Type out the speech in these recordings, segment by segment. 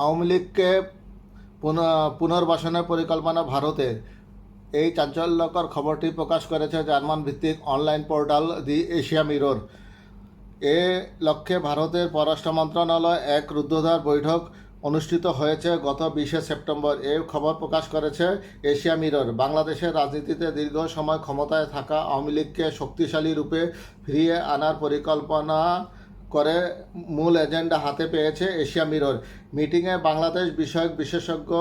আওয়ামী লীগকে পুন- পুনর্বাসনের পরিকল্পনা ভারতের এই চাঞ্চল্যকর খবরটি প্রকাশ করেছে জার্মান ভিত্তিক online portal The Asia Mirror. এ লক্ষ্যে ভারতের পররাষ্ট্র মন্ত্রণালয় এক রুদ্ধদ্বার বৈঠক অনুষ্ঠিত হয়েছে গত বিশে সেপ্টেম্বর। এই খবর প্রকাশ করেছে এশিয়া মিরর। বাংলাদেশের রাজনীতিতে দীর্ঘ সময় ক্ষমতায় থাকা আওয়ামী লীগকে শক্তিশালী রূপে ফিরিয়ে আনার পরিকল্পনা করে মূল এজেন্ডা হাতে পেয়েছে এশিয়া মিরর। মিটিংয়ে বাংলাদেশ বিষয়ক বিশেষজ্ঞ,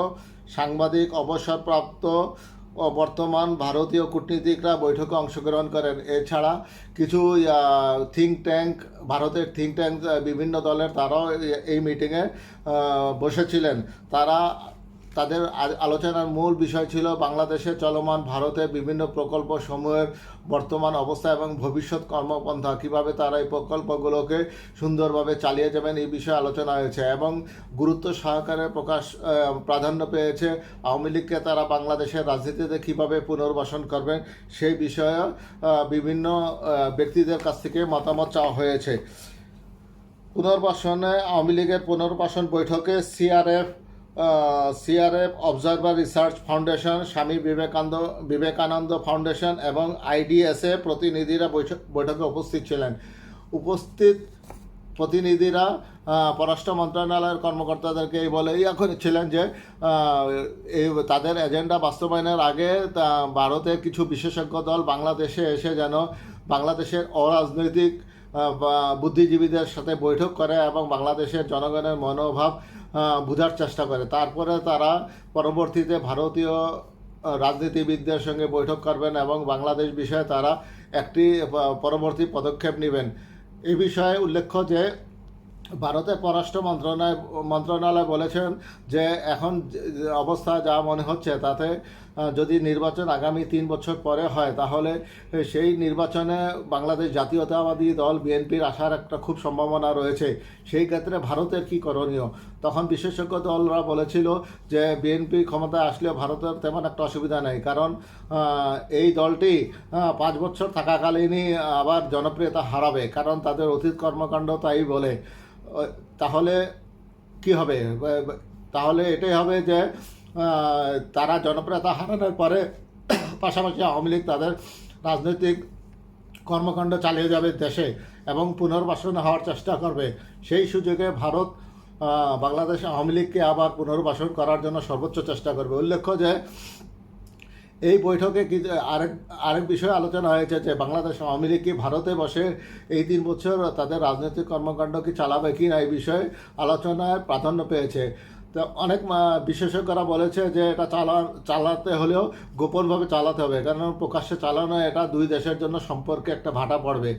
সাংবাদিক, অবসরপ্রাপ্ত ও বর্তমান ভারতীয় কূটনীতিকরা বৈঠকে অংশগ্রহণ করেন। এছাড়া কিছু থিঙ্ক ট্যাঙ্ক ভারতের থিঙ্ক ট্যাঙ্ক বিভিন্ন দলের তারাও এই মিটিংয়ে বসেছিলেন। তারা তাদের আলোচনার মূল বিষয় ছিল বাংলাদেশে চলমান ভারতের বিভিন্ন প্রকল্প সমূহের বর্তমান অবস্থা এবং ভবিষ্যৎ কর্মপন্থা, কীভাবে তারা এই প্রকল্পগুলোকে সুন্দরভাবে চালিয়ে যাবেন এই বিষয়ে আলোচনা হয়েছে এবং গুরুত্ব সহকারে প্রকাশ প্রাধান্য পেয়েছে আওয়ামী লীগকে তারা বাংলাদেশের রাজনীতিতে কীভাবে পুনর্বাসন করবেন সেই বিষয়ে বিভিন্ন ব্যক্তিদের কাছ থেকে মতামত চাওয়া হয়েছে। পুনর্বাসনে আওয়ামী লীগের পুনর্বাসন বৈঠকে CRF CRF Observer Research Foundation Swami Vivekananda Vivekananda foundation এবং আইডিএসএ প্রতিনিধিরা বৈঠক- উপস্থিত ছিলেন। উপস্থিত প্রতিনিধিরা পররাষ্ট্র মন্ত্রণালয়ের কর্মকর্তাদেরকে এই বলে ইয়া করেছিলেন যে এই তাদের এজেন্ডা বাস্তবায়নের আগে ভারতের কিছু বিশেষজ্ঞ দল বাংলাদেশে এসে যেন বাংলাদেশের অরাজনৈতিক বুদ্ধিজীবীদের সাথে বৈঠক করে এবং বাংলাদেশের জনগণের মনোভাব বোঝার চেষ্টা করে। তারপরে তারা পরবর্তীতে ভারতীয় রাজনীতিবিদদের সঙ্গে বৈঠক করবেন এবং বাংলাদেশ বিষয়ে তারা একটি পরবর্তী পদক্ষেপ নেবেন। এই বিষয়ে উল্লেখ্য যে, ভারতের পররাষ্ট্র মন্ত্রণালয় মন্ত্রণালয় বলেছেন যে, এখন অবস্থা যা মনে হচ্ছে, তাতে যদি নির্বাচন আগামী তিন বছর পরে হয়, তাহলে সেই নির্বাচনে বাংলাদেশ জাতীয়তাবাদী দল বিএনপির আসার একটা খুব সম্ভাবনা রয়েছে। সেই ক্ষেত্রে ভারতের কি করণীয়? তখন বিশেষজ্ঞ দলরা বলেছিল যে, বিএনপি ক্ষমতায় আসলেও ভারতের তেমন একটা অসুবিধা নেই। কারণ এই দলটি পাঁচ বছর থাকাকালীনই আবার জনপ্রিয়তা হারাবে। কারণ তাদের অতীত কর্মকাণ্ড তাই বলে। তাহলে কি হবে? তাহলে এটাই হবে যে তারা জনপ্রিয়তা হারানোর পরে পাশাপাশি আওয়ামী লীগ তাদের রাজনৈতিক কর্মকাণ্ড চালিয়ে যাবে দেশে এবং পুনর্বাসন হওয়ার চেষ্টা করবে। সেই সুযোগে ভারত বাংলাদেশ আওয়ামী লীগকে আবার পুনর্বাসন করার জন্য সর্বোচ্চ চেষ্টা করবে। উল্লেখ্য যে, এই বৈঠকে আরেক আরেক বিষয়ে আলোচনা হয়েছে যে, বাংলাদেশ আওয়ামী লীগ কি ভারতে বসে এই তিন বছর তাদের রাজনৈতিক কর্মকাণ্ড কি চালাবে কি না এই বিষয়ে আলোচনায় প্রাধান্য পেয়েছে। তো অনেক বিশেষজ্ঞরা বলেছে যে এটা চালা, চালাতে হলেও গোপনভাবে চালাতে হবে কারণ প্রকাশ্যে চালানো এটা দুই দেশের জন্য সম্পর্কে একটা ভাটা পড়বে।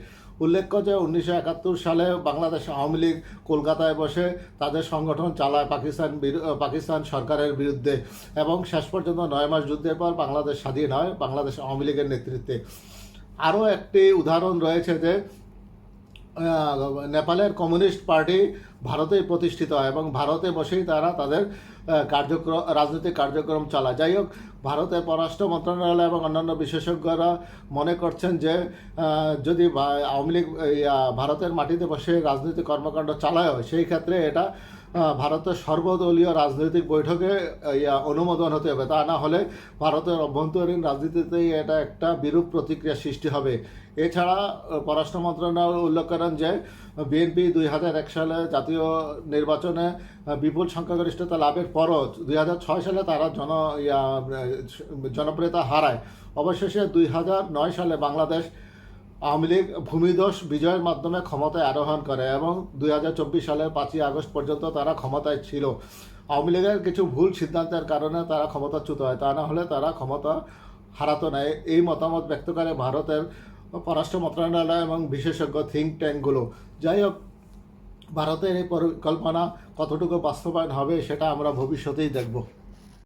উল্লেখ্য যে উনিশশো একাত্তর সালে বাংলাদেশ আওয়ামী লীগ কলকাতায় বসে তাদের সংগঠন চালায় পাকিস্তান পাকিস্তান সরকারের বিরুদ্ধে এবং শেষ পর্যন্ত নয় মাস যুদ্ধের পর বাংলাদেশ স্বাধীন হয় বাংলাদেশ আওয়ামী লীগের নেতৃত্বে। আরও একটি উদাহরণ রয়েছে যে নেপালের কমিউনিস্ট পার্টি ভারতেই প্রতিষ্ঠিত হয় এবং ভারতে বসেই তারা তাদের কার্যক্রম রাজনৈতিক কার্যক্রম চালায়। যাই হোক ভারতের পররাষ্ট্র মন্ত্রণালয় এবং অন্যান্য বিশেষজ্ঞরা মনে করছেন যে যদি আওয়ামী লীগ ভারতের মাটিতে বসে রাজনৈতিক কর্মকাণ্ড চালায় হয় সেই ক্ষেত্রে এটা ভারতের সর্বদলীয় রাজনৈতিক বৈঠকে অনুমোদন হতে হবে। তা না হলে ভারতের অভ্যন্তরীণ রাজনীতিতেই এটা একটা বিরূপ প্রতিক্রিয়া সৃষ্টি হবে। এছাড়া পররাষ্ট্র মন্ত্রণালয় উল্লেখ করেন যে বিএনপি দুই হাজার এক সালে জাতীয় নির্বাচনে বিপুল সংখ্যাগরিষ্ঠতা লাভের পরও দুই হাজার ছয় সালে তারা জন জনপ্রিয়তা হারায়। অবশেষে দুই হাজার নয় সালে বাংলাদেশ আওয়ামী লীগ ভূমিদোষ বিজয়ের মাধ্যমে ক্ষমতায় আরোহণ করে এবং দুই হাজার চব্বিশ সালের পাঁচই আগস্ট পর্যন্ত তারা ক্ষমতায় ছিল। আওয়ামী লীগের কিছু ভুল সিদ্ধান্তের কারণে তারা ক্ষমতাচ্যুত হয়, তা না হলে তারা ক্ষমতা হারাতো না। এই মতামত ব্যক্ত করে ভারতের পররাষ্ট্র মন্ত্রণালয় এবং বিশেষজ্ঞ থিঙ্ক ট্যাঙ্কগুলো যাই হোক, ভারতের এই পরিকল্পনা কতটুকু বাস্তবায়ন হবে সেটা আমরা ভবিষ্যতেই দেখব।